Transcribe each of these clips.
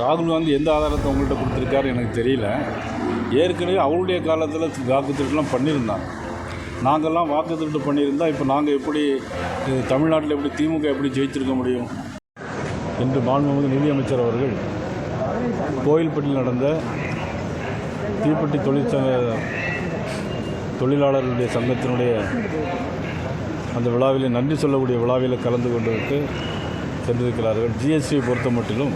ராகுல் காந்தி எந்த ஆதாரத்தை உங்கள்கிட்ட கொடுத்துருக்காரு எனக்கு தெரியல. ஏற்கனவே அவருடைய காலத்தில் வாக்கு திருட்டுலாம் பண்ணியிருந்தாங்க. நாங்கள்லாம் வாக்கு திருட்டு பண்ணியிருந்தால் இப்போ நாங்கள் எப்படி தமிழ்நாட்டில் எப்படி திமுக எப்படி ஜெயிச்சிருக்க முடியும்? என்று மாண்புமிகு நிதியமைச்சர் அவர்கள் கோயில்பட்டியில் நடந்த தீப்பெட்டி தொழிற்சங்க தொழிலாளர்களுடைய சங்கத்தினுடைய அந்த விழாவில் நன்றி சொல்லக்கூடிய விழாவில் கலந்து கொண்டு சென்றிருக்கிறார்கள். ஜிஎஸ்டியை பொறுத்த மட்டிலும்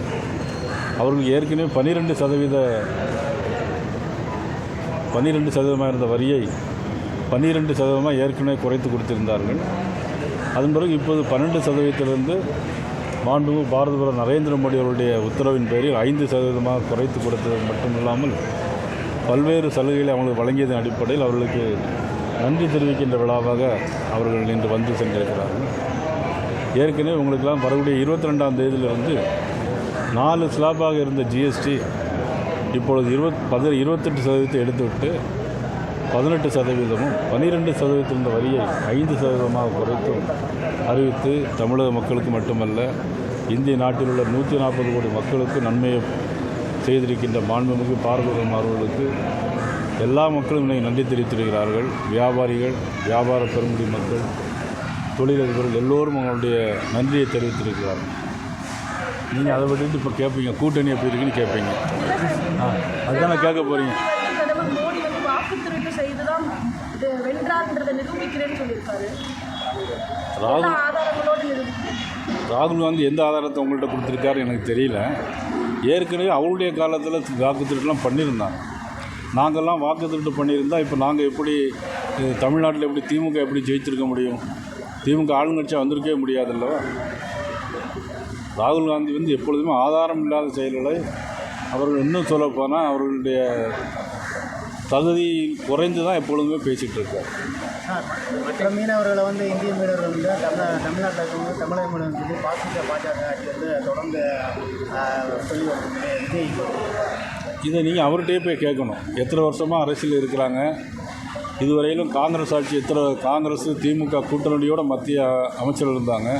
அவர்கள் ஏற்கனவே பன்னிரெண்டு சதவீத பன்னிரெண்டு சதவீதமாக இருந்த வரியை பன்னிரெண்டு சதவீதமாக ஏற்கனவே குறைத்து கொடுத்திருந்தார்கள். அதன் பிறகு இப்போது பன்னெண்டு சதவீதத்திலிருந்து மாண்புமிகு பாரத பிரதமர் நரேந்திர மோடி அவருடைய உத்தரவின் பேரில் ஐந்து சதவீதமாக குறைத்து கொடுத்தது மட்டும் இல்லாமல் பல்வேறு சலுகைகளை அவங்களுக்கு வழங்கியதன் அடிப்படையில் அவர்களுக்கு நன்றி தெரிவிக்கின்ற விழாவாக அவர்கள் இன்று வந்து சென்றிருக்கிறார்கள். ஏற்கனவே உங்களுக்கெல்லாம் வரக்கூடிய இருபத்தி ரெண்டாம் தேதியிலிருந்து நாலு ஸ்லாப்பாக இருந்த ஜிஎஸ்டி இப்பொழுது இருபத் பதி இருபத்தெட்டு சதவீதத்தை எடுத்துவிட்டு பதினெட்டு சதவீதமும் பன்னிரெண்டு சதவீதத்தில் இருந்த வரியை ஐந்து சதவீதமாக குறைத்தும் அறிவித்து தமிழக மக்களுக்கு மட்டுமல்ல இந்திய நாட்டில் உள்ள நூற்றி நாற்பது கோடி மக்களுக்கு நன்மையை செய்திருக்கின்ற மாண்புமிகு பாரதம் எல்லா மக்களும் இன்னைக்கு நன்றி தெரிவித்திருக்கிறார்கள். வியாபாரிகள் வியாபார பெருமுடி மக்கள் தொழிலதிபர்கள் எல்லோரும் அவங்களுடைய நன்றியை தெரிவித்திருக்கிறார்கள். நீங்கள் அதை விட்டுட்டு இப்போ கேட்பீங்க கூட்டணி எப்படி இருக்குன்னு கேட்பீங்க ஆ அதுதானே கேட்க போகிறீங்க ராகுல் ராகுல் காந்தி எந்த ஆதாரத்தை உங்கள்கிட்ட கொடுத்துருக்காரு எனக்கு தெரியல. ஏற்கனவே அவருடைய காலத்தில் வாக்கு திருட்டுலாம் பண்ணியிருந்தாங்க. நாங்கள்லாம் வாக்கு திருட்டு பண்ணியிருந்தால் இப்போ நாங்கள் எப்படி தமிழ்நாட்டில் எப்படி திமுக எப்படி ஜெயிச்சிருக்க முடியும்? திமுக ஆளுங்கட்சியாக வந்திருக்கவே முடியாதுல்லவா? ராகுல் காந்தி வந்து எப்பொழுதுமே ஆதாரம் இல்லாத செயல்களை அவர்கள் இன்னும் சொல்லப்போனால் அவர்களுடைய தகுதி குறைந்து தான் எப்பொழுதுமே பேசிகிட்டு இருக்கார். மற்ற மீனவர்களை வந்து இந்திய மீனவர்கள் வந்து தமிழ் தமிழ்நாட்டில் இருக்கவங்க தமிழக மீனவர்கள் சொல்லி பாசிட்ட பாஜக ஆட்சி வந்து தொடர்ந்து சொல்லி வருது இதை நீங்கள் அவர்கிட்டயே போய் கேட்கணும். எத்தனை வருஷமாக அரசியல் இருக்கிறாங்க? இதுவரையிலும் காங்கிரஸ் ஆட்சி எத்தனை காங்கிரஸ் திமுக கூட்டணியோட மத்திய அமைச்சர்கள் இருந்தாங்க.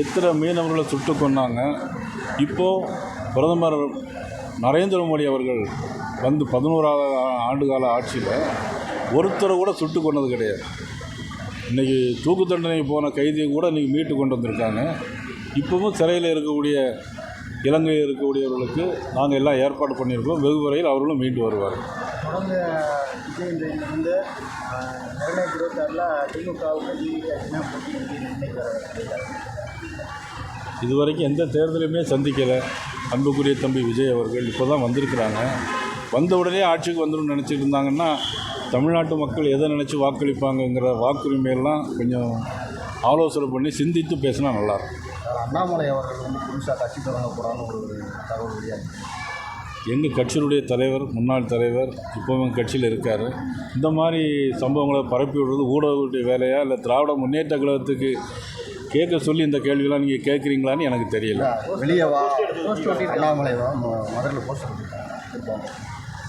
எத்தனை மீனவர்களை சுட்டு கொண்டாங்க இப்போது பிரதமர் நரேந்திர மோடி அவர்கள் வந்து பதினோராவது ஆண்டுகால ஆட்சியில் ஒருத்தரை கூட சுட்டு கொண்டது கிடையாது. இன்றைக்கி தூக்கு தண்டனை போன கைதியை கூட இன்றைக்கி மீட்டு கொண்டு வந்திருக்காங்க. இப்போவும் சிறையில் இருக்கக்கூடிய இலங்கையில் இருக்கக்கூடியவர்களுக்கு நாங்கள் எல்லாம் ஏற்பாடு பண்ணியிருக்கோம். வெகு விரைவில் அவர்களும் மீண்டு வருவார் தொடர்ந்து வந்து இரண்டாயிரத்தி இருபத்தாறில் திமுகவுக்கு இதுவரைக்கும் எந்த தேர்தலையுமே சந்திக்கலை. அன்புக்குரிய தம்பி விஜய் அவர்கள் இப்போ தான் வந்திருக்கிறாங்க. வந்த உடனே ஆட்சிக்கு வந்துடும் நினச்சிட்டு இருந்தாங்கன்னா தமிழ்நாட்டு மக்கள் எதை நினச்சி வாக்களிப்பாங்கங்கிற வாக்குரிமையெல்லாம் கொஞ்சம் ஆலோசனை பண்ணி சிந்தித்து பேசினா நல்லாயிருக்கும். அண்ணாமலை அவர்கள் வந்து புதுசாக கட்சி தொடங்க போகிறான்னு ஒரு தகவல் வெளியாகி எங்கள் கட்சியினுடைய தலைவர் முன்னாள் தலைவர் இப்போவும் கட்சியில் இருக்கார். இந்த மாதிரி சம்பவங்களை பரப்பி விடுறது ஊடகங்களுடைய வேலையா? இல்லை திராவிட முன்னேற்ற கழகத்துக்கு கேட்க சொல்லி இந்த கேள்வியெல்லாம் நீங்கள் கேட்குறீங்களான்னு எனக்கு தெரியல. வெளியே வா. அண்ணாமலை வா. ம- மதுரையில் போஸ்ட்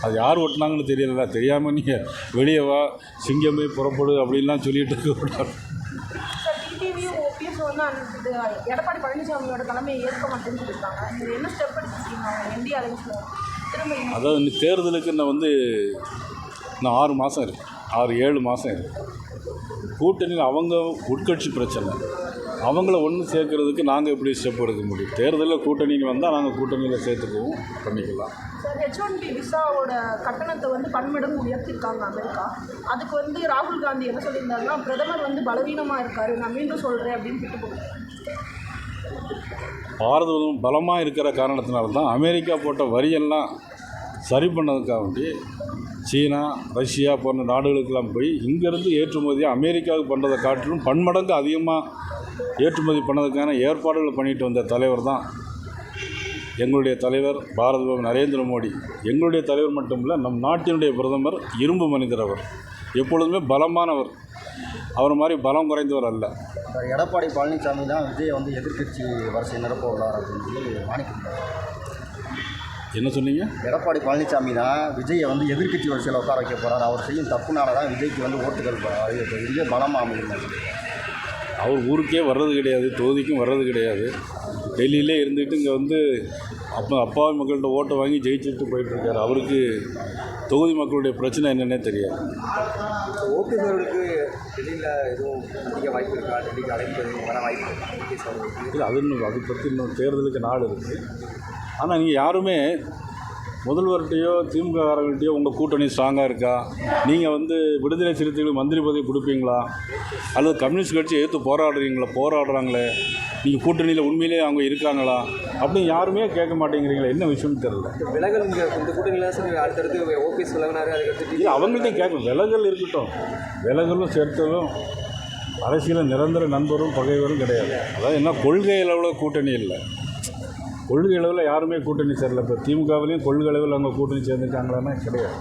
அது யார் ஒட்டினாங்கன்னு தெரியல தெரியாமல் நீங்கள் வெளியே வா சிங்கமே புறப்படு அப்படின்லாம் சொல்லிட்டு இது எடப்பாடி பழனிசாமியோட தலைமையை ஏற்க மாட்டேன்னு சொல்லியிருக்காங்க இது என்ன ஸ்டெப் எடுத்துருக்கீங்க? அவங்க என்டி அலைன்ஸில் திரும்ப இன்னும் அதாவது தேர்தலுக்கு இன்னும் வந்து இன்னும் ஆறு மாதம் இருக்குது ஆறு ஏழு மாதம் இருக்குது கூட்டணியில் அவங்க உட்கட்சி பிரச்சனை. அவங்கள ஒன்று சேர்க்கறதுக்கு நாங்கள் எப்படி ஸ்டெப் எடுக்க முடியும்? தேர்தலில் கூட்டணிக்கு வந்தால் நாங்கள் கூட்டணியில் சேர்த்துக்குவோம் பண்ணிக்கலாம். சார் ஹெச் ஒன் பி விசாவோட கட்டணத்தை வந்து பன்மடங்கு உயர்த்திருக்காங்க அமெரிக்கா. அதுக்கு வந்து ராகுல் காந்தி என்ன சொல்லியிருந்தாருன்னா பிரதமர் வந்து பலவீனமாக இருக்காரு நான் மீண்டும் சொல்கிறேன் அப்படின்னு திட்டு பாரதம் பலமாக இருக்கிற காரணத்தினால தான் அமெரிக்கா போட்ட வரியெல்லாம் சரி பண்ணதுக்காக வேண்டி சீனா ரஷ்யா போன்ற நாடுகளுக்கெல்லாம் போய் இங்கேருந்து ஏற்றுமதியை அமெரிக்காவுக்கு பண்ணுறதை காட்டிலும் பன்மடங்கு அதிகமாக ஏற்றுமதி பண்ணதுக்கான ஏற்பாடுகளை பண்ணிட்டு வந்த தலைவர் தான் எங்களுடைய தலைவர் பாரத நரேந்திர மோடி. எங்களுடைய தலைவர் மட்டுமில்லை நம் நாட்டினுடைய பிரதமர் இரும்பு மனிதர் அவர். எப்பொழுதுமே பலமானவர். அவர் மாதிரி பலம் குறைந்தவர் அல்ல. எடப்பாடி பழனிசாமி தான் விஜயை வந்து எதிர்க்கட்சி வரிசை உள்ளார் அப்படின்னு சொல்லி மாணிக்கம் என்ன சொன்னீங்க? எடப்பாடி பழனிசாமி தான் விஜயை வந்து எதிர்க்கட்சி வரிசையில் உட்கார வைக்க போகிறார் அவர் செய்யும் தப்புனால தான் விஜய்க்கு வந்து ஓட்டுகள் பெரிய பலமாக அமையும் அவர் ஊருக்கே வர்றது கிடையாது தொகுதிக்கும் வர்றது கிடையாது. டெல்லியிலே இருந்துட்டு இங்கே வந்து அப்போ அப்பாவி மக்கள்கிட்ட ஓட்டை வாங்கி ஜெயிச்சுட்டு போயிட்டுருக்காரு. அவருக்கு தொகுதி மக்களுடைய பிரச்சனை என்னன்னே தெரியாது. ஓபிஎஸ் அவர்களுக்கு டெல்லியில் எதுவும் அதிக வாய்ப்பு இருக்கா? டெல்லிக்கு அழைப்பு வாய்ப்பு இல்லை அது இன்னும் அதை பற்றி இன்னும் தேர்தலுக்கு நாள் இருக்குது ஆனால் நீங்கள் யாருமே முதல்வர்கிட்டையோ திமுககாரங்கள்ட்டையோ உங்கள் கூட்டணி ஸ்ட்ராங்காக இருக்கா? நீங்கள் வந்து விடுதலை சிறுத்தைகளுக்கு மந்திரி பதவி கொடுப்பீங்களா? அல்லது கம்யூனிஸ்ட் கட்சி எதிர்த்து போராடுறீங்களா? போராடுறாங்களே. நீங்கள் கூட்டணியில் உண்மையிலேயே அவங்க இருக்காங்களா? அப்படின்னு யாருமே கேட்க மாட்டேங்கிறீங்களா. என்ன விஷயம்னு தெரியல. விலகல் இந்த கூட்டணியில் அடுத்தடுத்து ஓபிஎஸ் விலகினாரு அதுக்கடுத்து இல்லை அவங்கள்ட்டையும் கேட்கணும். விலகல் இருக்கட்டும். விலகலும் சேர்த்தலும் அரசியலில் நிரந்தர நண்பரும் பகைவரும் கிடையாது. அதாவது என்ன கொள்கை அளவில் கூட்டணி இல்லை. கொள்கை அளவில் யாருமே கூட்டணி சேரல. இப்போ திமுகவிலையும் கொள்கை அளவில் அவங்க கூட்டணி சேர்ந்துருக்காங்களான்னா கிடையாது.